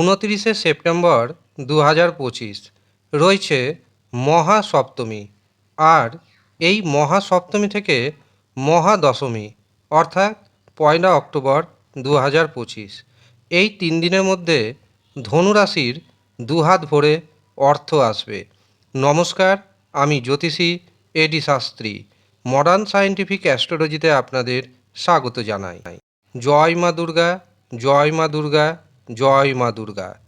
উনতিরিশে September দু হাজার পঁচিশ, রয়েছে মহাসপ্তমী আর এই মহাসপ্তমী থেকে মহাদশমী, অর্থাৎ পয়লা অক্টোবর দু হাজার পঁচিশ। এই তিন দিনের মধ্যে ধনুরাশির দুহাত ভরে অর্থ আসবে। নমস্কার, আমি জ্যোতিষী এডি শাস্ত্রী মডার্ন সায়েন্টিফিক অ্যাস্ট্রোলজিতে আপনাদের স্বাগত জানাই। জয় মা দুর্গা, জয় মা দুর্গা জয় মা দুর্গা।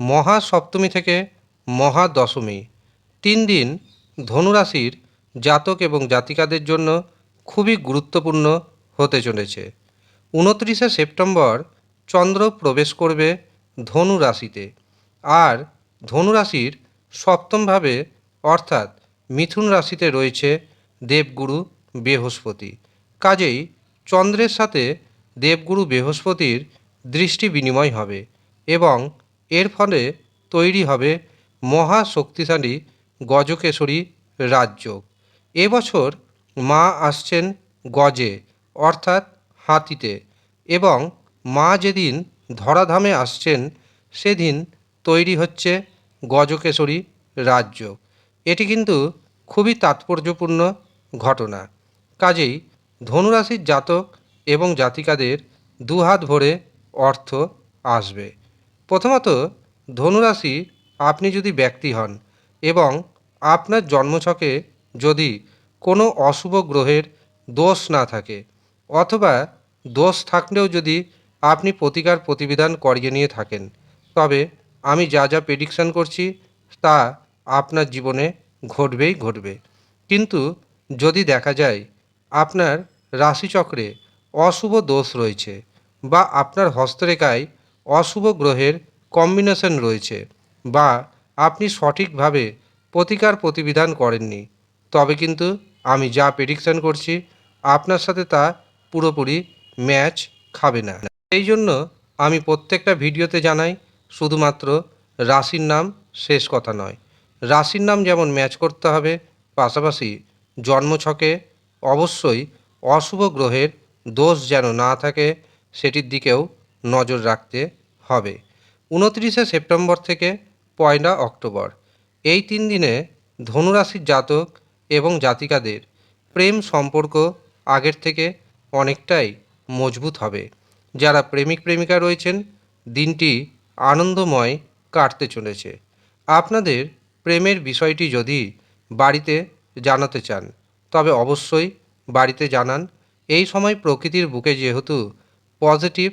মহাসপ্তমী থেকে মহাদশমী। তিন দিন ধনুরাশির জাতক এবং জাতিকাদের জন্য খুবই গুরুত্বপূর্ণ হতে চলেছে। উনত্রিশে সেপ্টেম্বর চন্দ্র প্রবেশ করবে ধনু রাশিতে আর ধনুরাশির সপ্তমভাবে অর্থাৎ মিথুন রাশিতে রয়েছে দেবগুরু বৃহস্পতি। কাজেই চন্দ্রের সাথে দেবগুরু বৃহস্পতির দৃষ্টি বিনিময় হবে এবং এর ফলে তৈরি হবে মহা শক্তিশালী গজকেশরী রাজ্য। এবছর মা আসছেন গজে, অর্থাৎ হাতিতে, এবং মা যেদিন ধরাধামে আসছেন, সেদিন তৈরি হচ্ছে গজকেশরী রাজ্য। এটি কিন্তু খুবই তাৎপর্যপূর্ণ ঘটনা। কাজেই ধনুরাশির জাতক এবং জাতিকাদের দুহাত ভরে অর্থ আসবে। প্রথমত, ধনুরাশি আপনি যদি ব্যক্তি হন এবং আপনার জন্মছকে যদি কোনো অশুভ গ্রহের দোষ না থাকে অথবা দোষ থাকলেও যদি আপনি প্রতিকার প্রতিবিধান করিয়ে নিয়ে থাকেন, তবে আমি যা যা প্রেডিকশান করছি তা আপনার জীবনে ঘটবেই ঘটবে। কিন্তু যদি দেখা যায় আপনার রাশিচক্রে অশুভ দোষ রয়েছে বা আপনার হস্তরেখায় অশুভ গ্রহের কম্বিনেশন রয়েছে বা আপনি সঠিকভাবে প্রতিকার প্রতিবিধান করেননি। তবে কিন্তু আমি যা প্রেডিকশান করছি, আপনার সাথে তা পুরোপুরি ম্যাচ খাবে না। এই জন্য আমি প্রত্যেকটা ভিডিওতে জানাই, শুধুমাত্র রাশির নাম শেষ কথা নয়। রাশির নাম যেমন ম্যাচ করতে হবে, পাশাপাশি জন্মছকে অবশ্যই অশুভ গ্রহের দোষ যেন না থাকে সেটির দিকেও নজর রাখতে হবে। উনত্রিশে সেপ্টেম্বর থেকে পয়লা অক্টোবর। এই তিন দিনে ধনুরাশির জাতক এবং জাতিকাদের প্রেম সম্পর্ক আগের থেকে অনেকটাই মজবুত হবে। যারা প্রেমিক প্রেমিকা রয়েছেন, দিনটি আনন্দময় কাটতে চলেছে। আপনাদের প্রেমের বিষয়টি যদি বাড়িতে জানাতে চান, তবে অবশ্যই বাড়িতে জানান। এই সময় প্রকৃতির বুকে যেহেতু পজিটিভ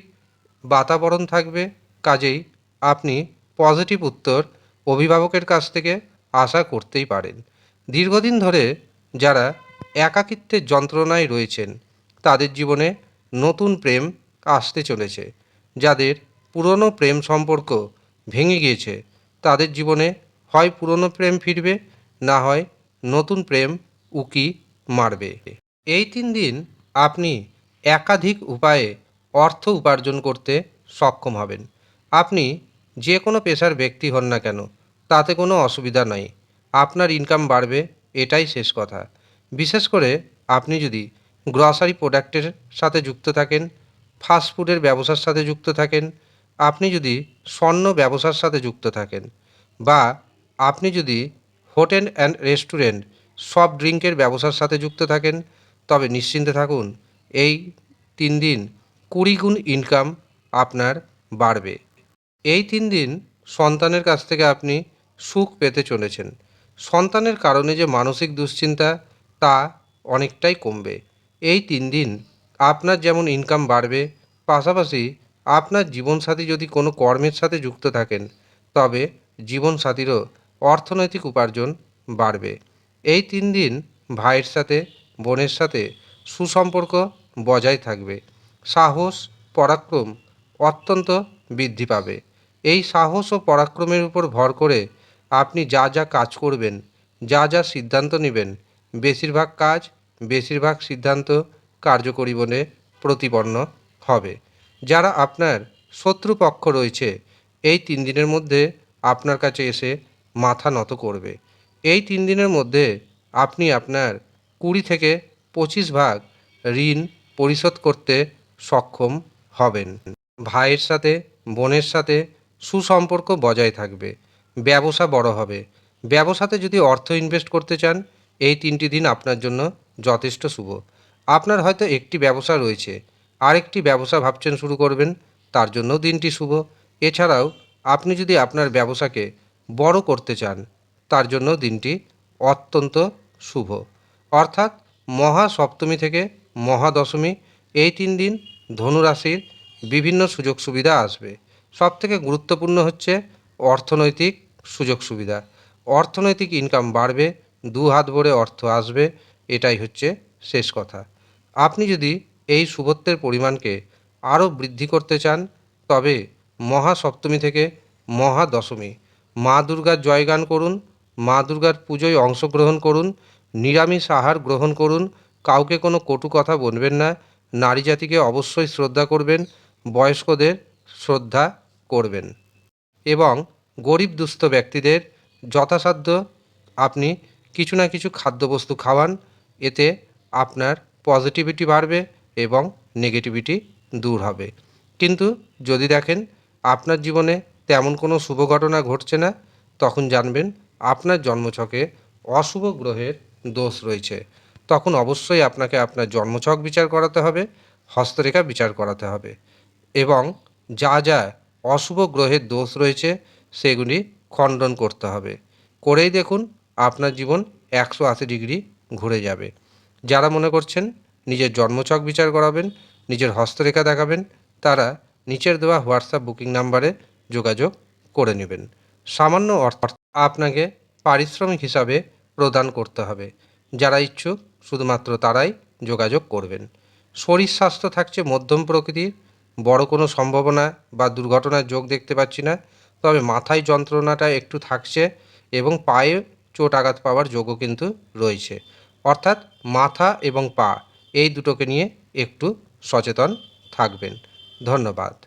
বাতাবরণ থাকবে। কাজেই আপনি পজিটিভ উত্তর অভিভাবকের কাছ থেকে আশা করতেই পারেন। দীর্ঘদিন ধরে যারা একাকিত্বের যন্ত্রণায় রয়েছেন, তাদের জীবনে নতুন প্রেম আসতে চলেছে। যাদের পুরনো প্রেম সম্পর্ক ভেঙে গিয়েছে, তাদের জীবনে হয় পুরনো প্রেম ফিরবে, না হয় নতুন প্রেম উকি মারবে। এই তিন দিন আপনি একাধিক উপায়ে অর্থ উপার্জন করতে সক্ষম হবেন। আপনি যে কোনো পেশার ব্যক্তি হন না কেন, তাতে কোনো অসুবিধা নাই। আপনার ইনকাম বাড়বে, এটাই শেষ কথা। বিশেষ করে আপনি যদি গ্রসারি প্রোডাক্টের সাথে যুক্ত থাকেন ফাস্টফুডের ব্যবসার সাথে যুক্ত থাকেন, আপনি যদি স্বর্ণ ব্যবসার সাথে যুক্ত থাকেন বা আপনি যদি হোটেল অ্যান্ড রেস্টুরেন্ট, সফট ড্রিঙ্কের ব্যবসার সাথে যুক্ত থাকেন, তবে নিশ্চিন্তে থাকুন, এই তিন দিন কুড়ি গুণ ইনকাম আপনার বাড়বে। এই তিন দিন সন্তানের কাছ থেকে আপনি সুখ পেতে চলেছেন। সন্তানের কারণে যে মানসিক দুশ্চিন্তা, তা অনেকটাই কমবে। এই তিন দিন আপনার যেমন ইনকাম বাড়বে, পাশাপাশি আপনার জীবনসাথী যদি কোনো কর্মের সাথে যুক্ত থাকেন, তবে জীবনসাথীরও অর্থনৈতিক উপার্জন বাড়বে। এই তিন দিন ভাইয়ের সাথে, বোনের সাথে সুসম্পর্ক বজায় থাকবে। সাহস, পরাক্রম অত্যন্ত বৃদ্ধি পাবে। এই সাহস ও পরাক্রমের উপর ভর করে আপনি যা যা কাজ করবেন, যা যা সিদ্ধান্ত নেবেন, বেশিরভাগ কাজ, বেশিরভাগ সিদ্ধান্ত কার্যকরী বলে প্রতিপন্ন হবে। যারা আপনার শত্রুপক্ষ রয়েছে, এই তিন দিনের মধ্যে আপনার কাছে এসে মাথা নত করবে। এই তিন দিনের মধ্যে আপনি আপনার কুড়ি থেকে পঁচিশ ভাগ ঋণ পরিশোধ করতে সক্ষম হবেন। ভাইয়ের সাথে, বোনের সাথে সুসম্পর্ক বজায় থাকবে। ব্যবসা বড় হবে। ব্যবসাতে যদি অর্থ ইনভেস্ট করতে চান, এই তিনটি দিন আপনার জন্য যথেষ্ট শুভ। আপনার হয়তো একটি ব্যবসা রয়েছে। আরেকটি ব্যবসা ভাবছেন শুরু করবেন, তার জন্য দিনটি শুভ। এছাড়াও, আপনি যদি আপনার ব্যবসাকে বড় করতে চান, তার জন্য দিনটি অত্যন্ত শুভ। অর্থাৎ মহা সপ্তমী থেকে মহাদশমী, এই তিন দিন ধনুরাশির বিভিন্ন সুযোগ সুবিধা আসবে। সব থেকে গুরুত্বপূর্ণ হচ্ছে অর্থনৈতিক সুযোগ সুবিধা। অর্থনৈতিক ইনকাম বাড়বে, দু হাত ভরে অর্থ আসবে, এটাই হচ্ছে শেষ কথা। আপনি যদি এই শুভত্বের পরিমাণকে আরও বৃদ্ধি করতে চান, তবে মহা সপ্তমী থেকে মহা দশমী। মা দুর্গার জয়গান করুন, মা দুর্গার পুজোয় অংশগ্রহণ করুন, নিরামিষ আহার গ্রহণ করুন, কাউকে কোনো কটু কথা বলবেন না নারী জাতিকে অবশ্যই শ্রদ্ধা করবেন, বয়স্কদের শ্রদ্ধা করবেন এবং গরিব দুস্থ ব্যক্তিদের যথাসাধ্য আপনি কিছু না কিছু খাদ্যবস্তু খাওয়ান, এতে আপনার পজিটিভিটি বাড়বে এবং নেগেটিভিটি দূর হবে। কিন্তু যদি দেখেন আপনার জীবনে তেমন কোনো শুভ ঘটনা ঘটছে না, তখন জানবেন আপনার জন্মছকে অশুভ গ্রহের দোষ রয়েছে। তখন অবশ্যই আপনাকে আপনার জন্মছক বিচার করাতে হবে, হস্তরেখা বিচার করাতে হবে এবং যা যা অশুভ গ্রহের দোষ রয়েছে সেগুলি খণ্ডন করতে হবে। করেই দেখুন আপনার জীবন একশো আশি ডিগ্রি ঘুরে যাবে। যারা মনে করছেন নিজের জন্মছক বিচার করাবেন, নিজের হস্তরেখা দেখাবেন, তারা নিচের দেওয়া হোয়াটসঅ্যাপ বুকিং নাম্বারে যোগাযোগ করে নেবেন। সামান্য অর্থ আপনাকে পারিশ্রমিক হিসাবে প্রদান করতে হবে। যারা ইচ্ছুক শুধুমাত্র তারাই যোগাযোগ করবেন। শরীর স্বাস্থ্য থাকছে মধ্যম প্রকৃতির, বড় কোনো সম্ভাবনা বা দুর্ঘটনার যোগ দেখতে পাচ্ছি না, তবে মাথায় যন্ত্রণাটা একটু থাকছে এবং পায়ে চোট আঘাত পাওয়ার যোগও কিন্তু রয়েছে। অর্থাৎ মাথা এবং পা, এই দুটোকে নিয়ে একটু সচেতন থাকবেন। ধন্যবাদ।